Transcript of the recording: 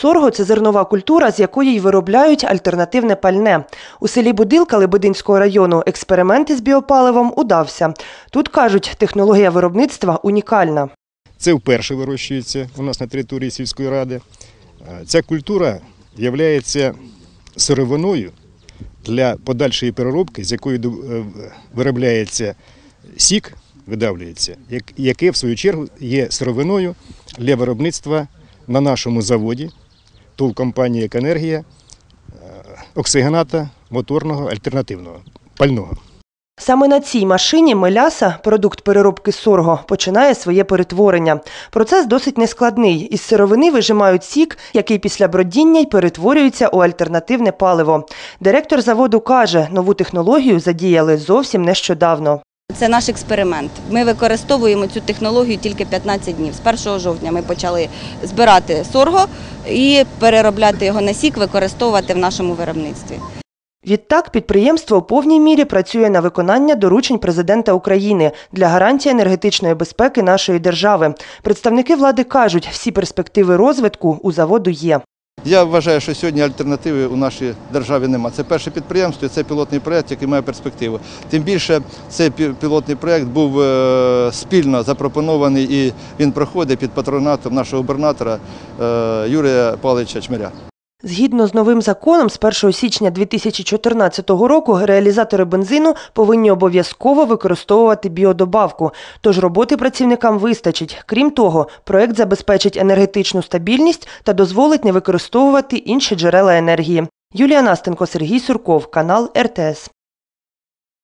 Сорго це зернова культура, з якої й виробляють альтернативне пальне. У селі Будилка Лебединського району експеримент із біопаливом удався. Тут кажуть, технологія виробництва унікальна. Це вперше вирощується у нас на території сільської ради. Е, Ця культура є сировиною для подальшої переробки, з якої е, виробляється сік, видавлюється, яке в свою чергу є сировиною для виробництва на нашому заводі ТУЛ компанії «Екенергія» е, оксигената моторного альтернативного пального. Саме на цій машині меляса, продукт переробки сорго, починає своє перетворення. Процес досить нескладний. Із сировини вижимають сік, який після бродіння й перетворюється у альтернативне паливо. Директор заводу каже, нову технологію задіяли зовсім нещодавно. Це наш експеримент. Ми використовуємо цю технологію тільки 15 днів. З 1 жовтня ми почали збирати сорго і переробляти його на сік, використовувати в нашому виробництві. Відтак підприємство у повній мірі працює на виконання доручень президента України для гарантії енергетичної безпеки нашої держави. Представники влади кажуть, всі перспективи розвитку у заводу є. Я вважаю, що сьогодні альтернативи у нашій державі немає. Це перше підприємство, і це пілотний проєкт, який має перспективу. Тим більше цей пілотний проєкт був е, спільно запропонований і він проходить під патронатом нашого губернатора е, Юрія Павловича Чмиря. Згідно з новим законом, з 1 січня 2014 року реалізатори бензину повинні обов'язково використовувати біодобавку. Тож роботи працівникам вистачить. Крім того, проект забезпечить енергетичну стабільність та дозволить не використовувати інші джерела енергії. Юлія Настенко, Сергій Сурков, канал РТС.